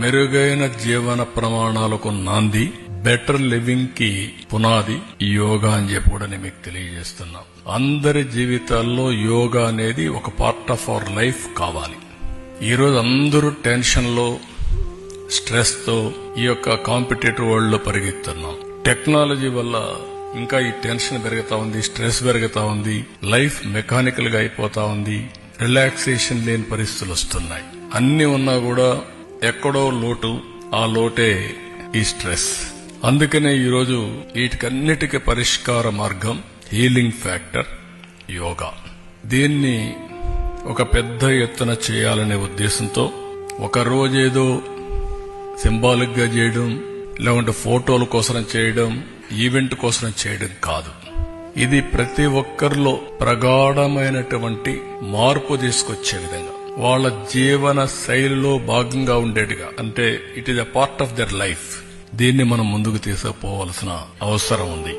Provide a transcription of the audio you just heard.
మెరుగైన జీవన ప్రమాణాలకు నాంది బెటర్ లివింగ్కి పునాది యోగా అని చెప్పి కూడా నేను మీకు తెలియజేస్తున్నాం. అందరి జీవితాల్లో యోగా అనేది ఒక పార్ట్ ఆఫ్ అవర్ లైఫ్ కావాలి. ఈరోజు అందరూ టెన్షన్లో స్ట్రెస్తో ఈ యొక్క కాంపిటేటివ్ వరల్డ్లో పరిగెత్తున్నాం. టెక్నాలజీ వల్ల ఇంకా ఈ టెన్షన్ పెరుగుతా ఉంది స్ట్రెస్ పెరుగుతా ఉంది లైఫ్ మెకానికల్గా అయిపోతా ఉంది రిలాక్సేషన్ లేని పరిస్థితులు వస్తున్నాయి. అన్ని ఉన్నా కూడా ఎక్కడో లోటు ఆ లోటే ఈ స్ట్రెస్. అందుకనే ఈరోజు వీటికన్నిటికీ పరిష్కార మార్గం హీలింగ్ ఫ్యాక్టర్ యోగా. దీన్ని ఒక పెద్ద ఎత్తున చేయాలనే ఉద్దేశంతో ఒక రోజేదో సింబాలిక్ చేయడం లేకుంటే ఫోటోల కోసం చేయడం ఈవెంట్ కోసం చేయడం కాదు. ఇది ప్రతి ఒక్కరిలో ప్రగాఢమైనటువంటి మార్పు తీసుకొచ్చే విధంగా. వాళ్ళ జీవన శైలిలో భాగంగా ఉండేట్టుగా. అంటే it is a part of their life దీన్ని మనం ముందుకు తీసుకుపోవలసిన అవసరం ఉంది.